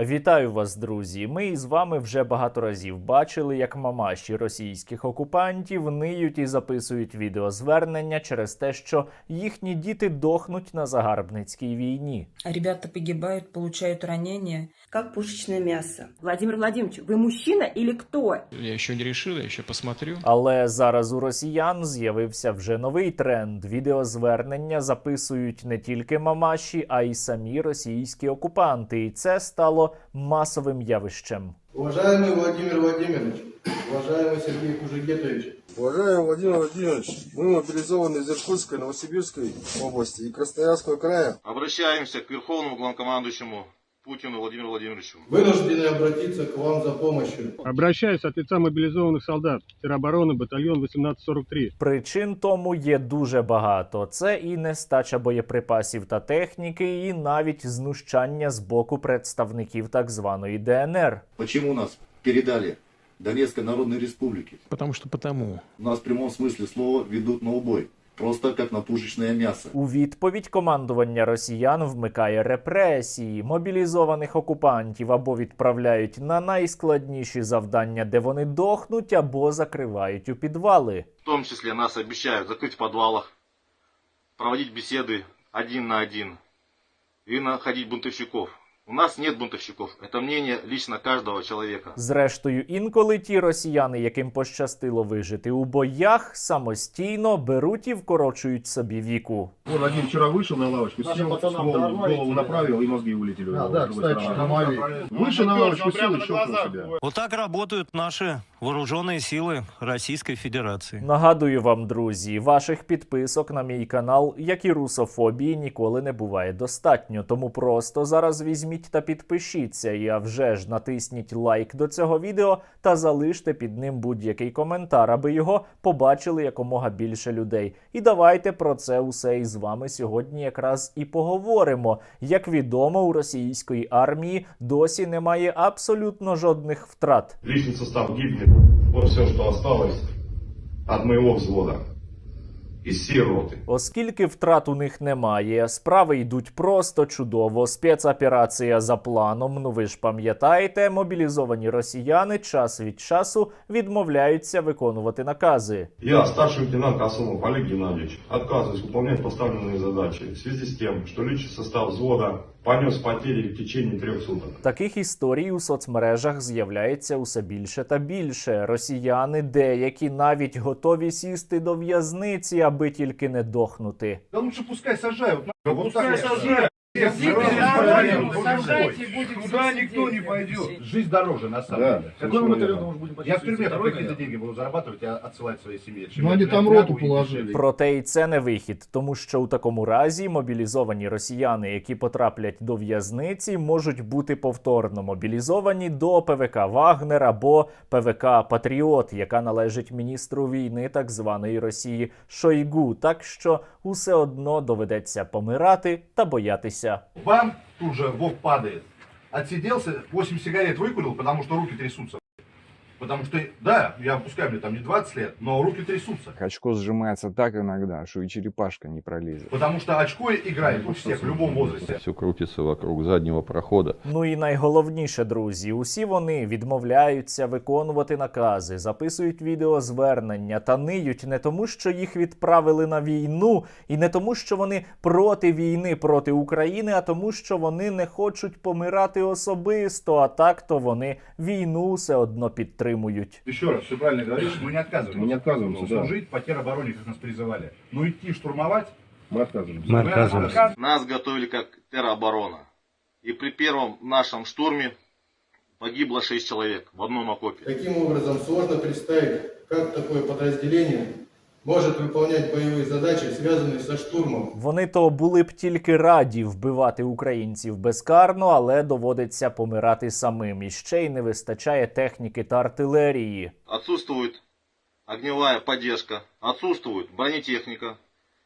Вітаю вас, друзі! Ми із вами вже багато разів бачили, як мамаші російських окупантів ниють і записують відеозвернення через те, що їхні діти дохнуть на загарбницькій війні. А ребята погибают, получают ранения. как пушечное мясо. Владимир Владимирович, вы мужчина или кто? Я еще не решил, я еще посмотрю. Але зараз у росіян з'явився вже новий тренд. Відеозвернення записують не тільки мамаші, а й самі російські окупанти. І це стало масовим явищем. Уважаемый Владимир Владимирович, уважаемый Сергей Кужегетович, Уважаемый Владимир Владимирович, мы мобилизованы из Иркутской, Новосибирской области и Красноярского края. Обращаемся к Верховному главнокомандующему Путину Владимиру Владимировичу. вынуждены обратиться к вам за помощью. Обращаюсь от лица мобилизованных солдат. Теробороны, батальон 1843. Причин тому є дуже багато. Це і нестача боєприпасів та техніки, і навіть знущання з боку представників так званої ДНР. Почему нас передали Донецкой Народной Республике? Потому что потому. Нас в прямом смысле слова ведут на убой. Просто как на пушечное мясо. У відповідь командування росіян вмикає репресії, мобілізованих окупантів або відправляють на найскладніші завдання, де вони дохнуть, або закривають у підвали. В том числе нас обещают закрыть в подвалах, проводить беседы один на один и находить бунтовщиков. У нас нет бунтовщиков. Это мнение лично каждого человека. Зрештою, інколи ті росіяни, яким пощастило вижити у боях, самостійно беруть і вкорочують собі віку. Он один вчера вышел на лавочку, сел, ствол в голову направил, и мозги улетели. у него да, с другой кстати, стороны. Выше на лавочку сел и щелкнул себя. Вот так работают наши вооруженные силы Российской Федерации. Нагадую вам, друзі, ваших підписок на мій канал, як і русофобії, ніколи не буває достатньо. Тому просто зараз візьміть та підпишіться, і а вже ж натисніть лайк до цього відео та залиште під ним будь-який коментар, аби його побачили якомога більше людей. І давайте про це усе із вами сьогодні якраз і поговоримо. Як відомо, у російської армії досі немає абсолютно жодних втрат. Личный состав гибнет. Вот все, что осталось от моего взвода. Из всей роты. Оскільки втрат у них немає, справи йдуть просто чудово. Спецоперація за планом. Ну ви ж пам'ятаєте, мобілізовані росіяни час від часу відмовляються виконувати накази. Я, старший лейтенант Касумов Олег Геннадьевич, отказываюсь выполнять поставленные задачи в связи с тем, что личный состав взвода понес потери в течение трьох суток. Таких історій у соцмережах з'являється усе більше та більше. Росіяни деякі навіть готові сісти до в'язниці, аби тільки не дохнути. Да лучше пускай сажають. нахуй, пускай так вот. сажают. Туда никто не пойдет. Жизнь дороже, на самом деле. Какой мы батальон может будем Я в тюрьме только какие-то деньги буду зарабатывать и отсылать своей семье. Ну, они там роту положили. Проте й це не вихід, тому що у такому разі мобілізовані росіяни, які потраплять до в'язниці, можуть бути повторно мобілізовані до ПВК Вагнер або ПВК Патріот, яка належить міністру війни так званої Росії Шойгу. Так що усе одно доведеться помирати та боятися. Бам, тут же вок падает. Отсиделся, 8 сигарет выкурил, потому что руки трясутся. Потому что, да, я пускай мне там не 20 лет, но руки трясутся. Очко сжимается так иногда, что и черепашка не пролезет. Потому что очко играет у всех в любом возрасте. Все крутится вокруг заднего прохода. Ну і найголовніше, друзі, усі вони відмовляються виконувати накази, записують відеозвернення та ниють не тому, що їх відправили на війну, і не тому, що вони проти війни проти України, а тому, що вони не хочуть помирати особисто. А так то вони війну все одно підтримують. Еще раз, все правильно говоришь, мы не отказываемся. Мы не отказываемся, да. Служить по теробороне, как нас призывали. Но идти штурмовать... Мы отказываемся. Мы отказываемся. Нас готовили как тероборона. И при первом нашем штурме погибло 6 человек в одном окопе. Таким образом, сложно представить, как такое подразделение может выполнять боевые задачи, связанные со штурмом. Вони то були б тільки раді вбивати українців безкарно, але доводиться помирати самим. І ще й не вистачає техніки та артилерії. Отсутствует огневая поддержка, отсутствует бронетехника,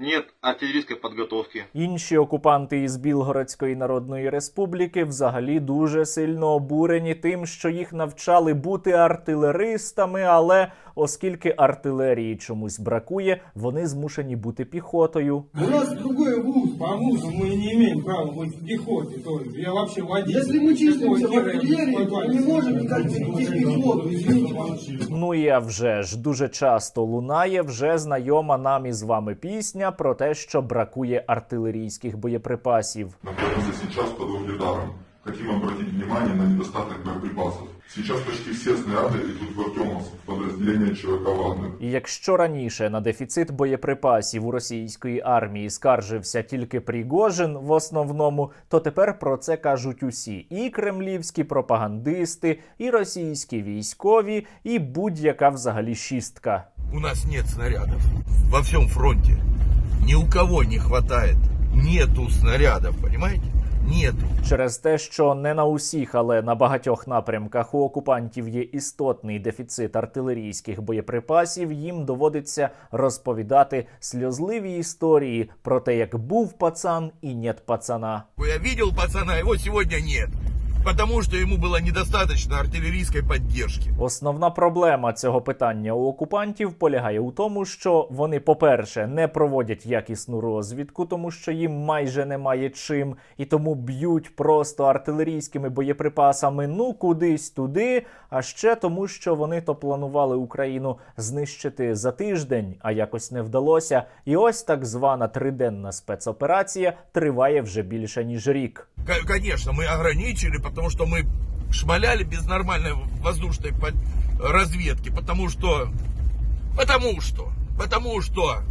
нет артиллерийской подготовки. Інші окупанти із Білгородської Народної Республіки взагалі дуже сильно обурені тим, що їх навчали бути артилеристами, але оскільки артилерії чомусь бракує, вони змушені бути піхотою. У нас другой вуз, по вузу мы не имеем права быть в пехоте. То есть я вообще водитель. Если мы числимся в артиллерии, мы не можем никак перейти в пехоту, извините. Ну і а вже ж дуже часто лунає вже знайома нам із вами пісня про те, що бракує артилерійських боєприпасів. Находимся сейчас под ударом. Хотим обратить внимание на недостаток боеприпасов. Сейчас почти все снаряды идут в Артемовск, в подразделение ЧВК «Вагнер». Якщо раніше на дефіцит боєприпасів у російської армії скаржився тільки Пригожин в основному, то тепер про це кажуть усі: і кремлівські пропагандисти, і російські військові, і будь-яка взагалі шістка. У нас нет снарядов. Во всем фронте. Ни у кого не хватает. Нету снарядов, понимаете? Нету. Через те, що не на усіх, але на багатьох напрямках у окупантів є істотний дефіцит артилерійських боєприпасів, їм доводиться розповідати сльозливі історії про те, як був пацан і нет пацана. Я видел пацана, его сегодня нет. Потому что ему было недостаточно артиллерийской поддержки. Основна проблема цього питання у окупантів полягає у тому, що вони, по-перше, не проводять якісну розвідку, тому що їм майже немає чим, і тому б'ють просто артилерійськими боєприпасами ну кудись туди. А ще тому, що вони то планували Україну знищити за тиждень, а якось не вдалося. І ось так звана триденна спецоперація триває вже більше ніж рік. Конечно, мы ограничили, потому что мы шмаляли без нормальной воздушной разведки. Потому что... Потому что... Потому что...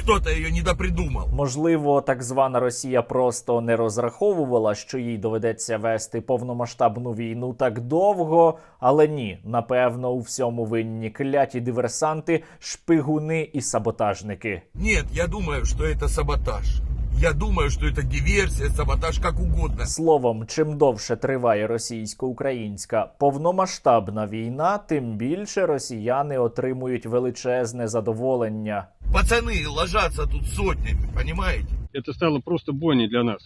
Кто-то ее недопридумал. Можливо, так звана Росія просто не розраховувала, що їй доведеться вести повномасштабну війну так довго, але ні, напевно, у всьому винні кляті диверсанти, шпигуни і саботажники. Нет, я думаю, что это саботаж. Я думаю, что это диверсия, саботаж, как угодно. Словом, чим довше триває російсько-українська повномасштабна війна, тим більше росіяни отримують величезне задоволення. Пацаны ложатся тут сотнями, понимаете? Это стало просто бойней для нас.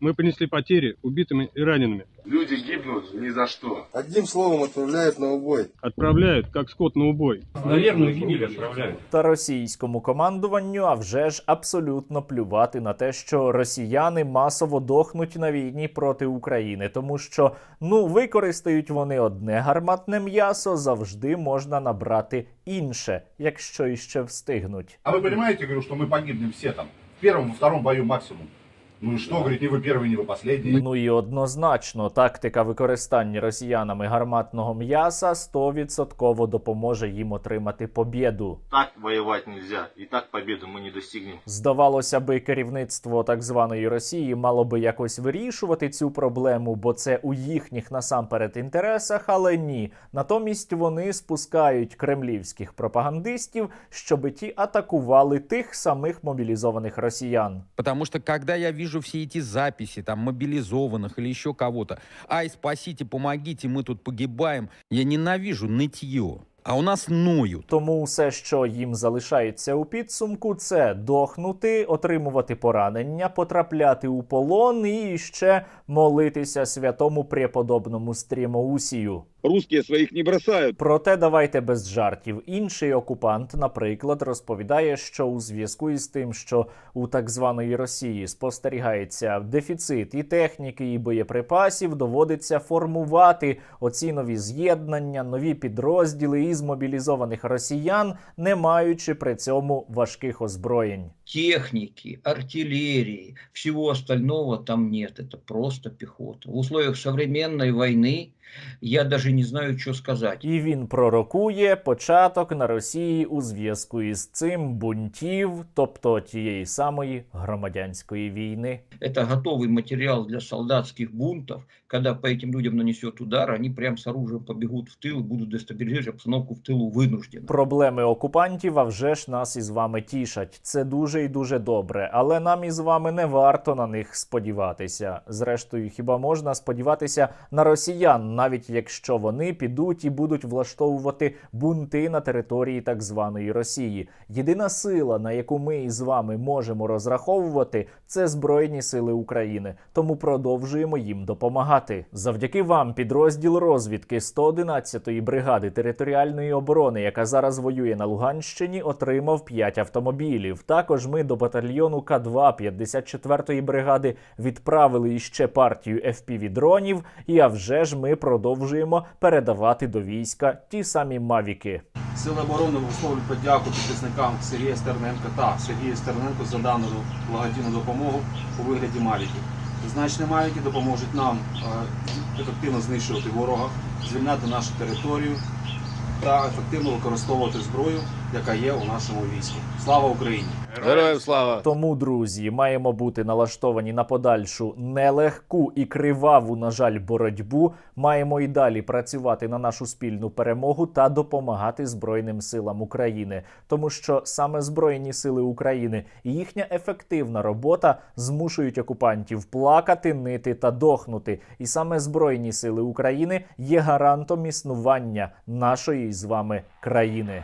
Мы понесли потери убитыми и ранеными. Люди гибнут ни за что. Одним словом отправляют на убой. Отправляют, как скот на убой. Та російському командуванню, а вже ж абсолютно плювати на те, що росіяни масово дохнуть на війні проти України, тому що ну використають вони одне гарматне м'ясо, завжди можна набрати інше, якщо іще встигнуть. А вы понимаете, говорю, что мы погибнем все там. В первом, во втором бою максимум. Ну и что, говорит, не вы первый, не вы последний. Ну і однозначно, тактика використання росіянами гарматного м'яса 100% допоможе їм отримати побєду. Так воевать нельзя. И так победу мы не достигнем. Здавалося би, керівництво так званої Росії мало би якось вирішувати цю проблему, бо це у їхніх насамперед інтересах, але ні. Натомість вони спускають кремлівських пропагандистів, щоби ті атакували тих самих мобілізованих росіян. Потому что когда я вижу все эти записи, там, мобилизованных или еще кого-то, ай, спасите, помогите, мы тут погибаем, я ненавижу нытье. А у нас ноют. Тому все, що їм залишається у підсумку, це дохнути, отримувати поранення, потрапляти у полон і ще молитися святому преподобному стрімоусію. Русские своих не бросают. Проте давайте без жартів. Інший окупант, наприклад, розповідає, що у зв'язку із тим, що у так званої Росії спостерігається дефіцит і техніки, і боєприпасів, доводиться формувати оці нові з'єднання, нові підрозділи із мобілізованих росіян, не маючи при цьому важких озброєнь Техники, артиллерии, всего остального там нет. Это просто пехота. В условиях современной войны я даже не знаю, что сказать. І він пророкує початок на Росії у зв'язку із цим бунтів, тобто тієї самої громадянської війни. Это готовый материал для солдатских бунтов. Когда по этим людям нанесет удар, они прям с оружием побегут в тыл и будут дестабилизировать обстановку в тылу вынужденно. Проблеми окупантів, а вже ж нас із вами тішать. Це дуже і дуже добре, але нам із вами не варто на них сподіватися. Зрештою, хіба можна сподіватися на росіян навіть якщо вони підуть і будуть влаштовувати бунти на території так званої Росії. Єдина сила, на яку ми із вами можемо розраховувати, це Збройні Сили України. Тому продовжуємо їм допомагати. Завдяки вам, підрозділ розвідки 111-ї бригади територіальної оборони, яка зараз воює на Луганщині, отримав 5 автомобілів. Також ми до батальйону К2 54-ї бригади відправили іще партію fpv дронів. І а вже ж ми продовжуємо передавати до війська ті самі мавіки. Сили оборони висловлюють подяку підписникам Сергія Стерненка та Сергія Стерненко за дану благодійну допомогу у вигляді мавіків. Зазначені мавіки допоможуть нам е, ефективно знищувати ворога, звільняти нашу територію та ефективно використовувати зброю, яка є у нашому війську. Слава Україні! Героям слава! Тому, друзі, маємо бути налаштовані на подальшу нелегку і криваву, на жаль, боротьбу. Маємо і далі працювати на нашу спільну перемогу та допомагати Збройним силам України, тому що саме Збройні сили України і їхня ефективна робота змушують окупантів плакати, нити та дохнути. І саме Збройні сили України є гарантом існування нашої з вами країни.